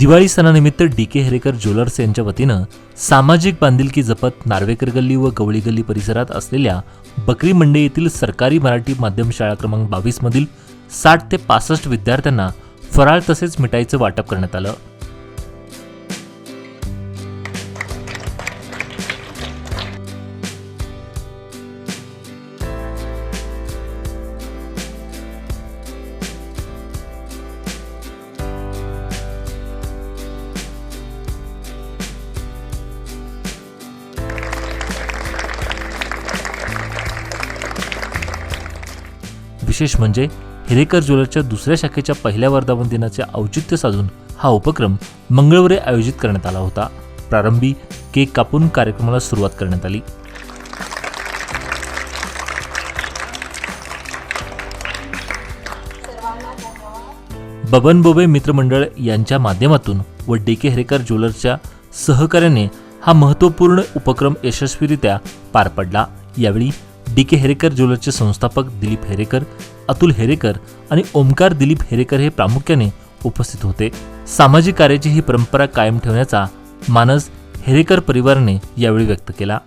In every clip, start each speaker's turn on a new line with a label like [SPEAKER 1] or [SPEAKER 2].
[SPEAKER 1] दिवाळी सणानिमित्त डी के हेरेकर ज्वेलर्स यांच्या वतीनं सामाजिक बांधिलकी जपत नार्वेकर गल्ली व गवळी गल्ली परिसरात असलेल्या बकरी मंडई येथील सरकारी मराठी माध्यम शाळा क्रमांक बावीस मधील साठ ते पासष्ट विद्यार्थ्यांना फराळ तसेच मिठाईचं वाटप करण्यात आलं. विशेष म्हणजे हिरेकर ज्वेलरच्या दुसऱ्या शाखेच्या पहिल्या वर्धापन दिनाचे औचित्य साधून हा उपक्रम मंगळवारी आयोजित करण्यात आला होता. प्रारंभी केक कापून कार्यक्रमाला सुरुवात करण्यात आली. बबन बोबे मित्रमंडळ यांच्या माध्यमातून व डी के हरेकर ज्वेलर्सच्या सहकार्याने हा महत्त्वपूर्ण उपक्रम यशस्वीरित्या पार पडला. यावेळी डी के हेरेकर ज्वेलर्सचे संस्थापक दिलीप हेरेकर अतुल हेरेकर आणि ओमकार दिलीप हेरेकर हे प्रामुख्याने उपस्थित होते. सामाजिक कार्याची ही परंपरा कायम ठेवण्याचा मानस हेरेकर परिवाराने यावेळी व्यक्त केला.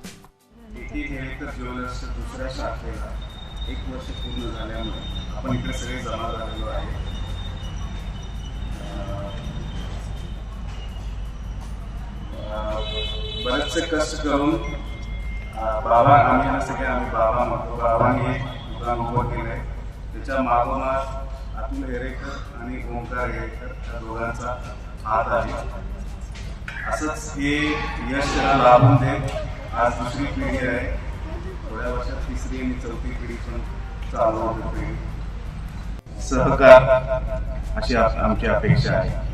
[SPEAKER 2] बरेचसे कष्ट करून बाबा आम्ही यांना सगळे आम्ही बाबा म्हणतो. बाबांनी हे दुकान उभं केलं आहे त्याच्या मागोमाग अतुल हेरेकर आणि ओंकार हेरेकर या दोघांचा हात आहे. असंच हे यश त्याला लाभून दे आज दुसरी पिढी आहे. थोड्या वर्षात तिसरी आणि चौथी पिढी पण चालू होते. पिढी सहकार अशी आमची अपेक्षा आहे.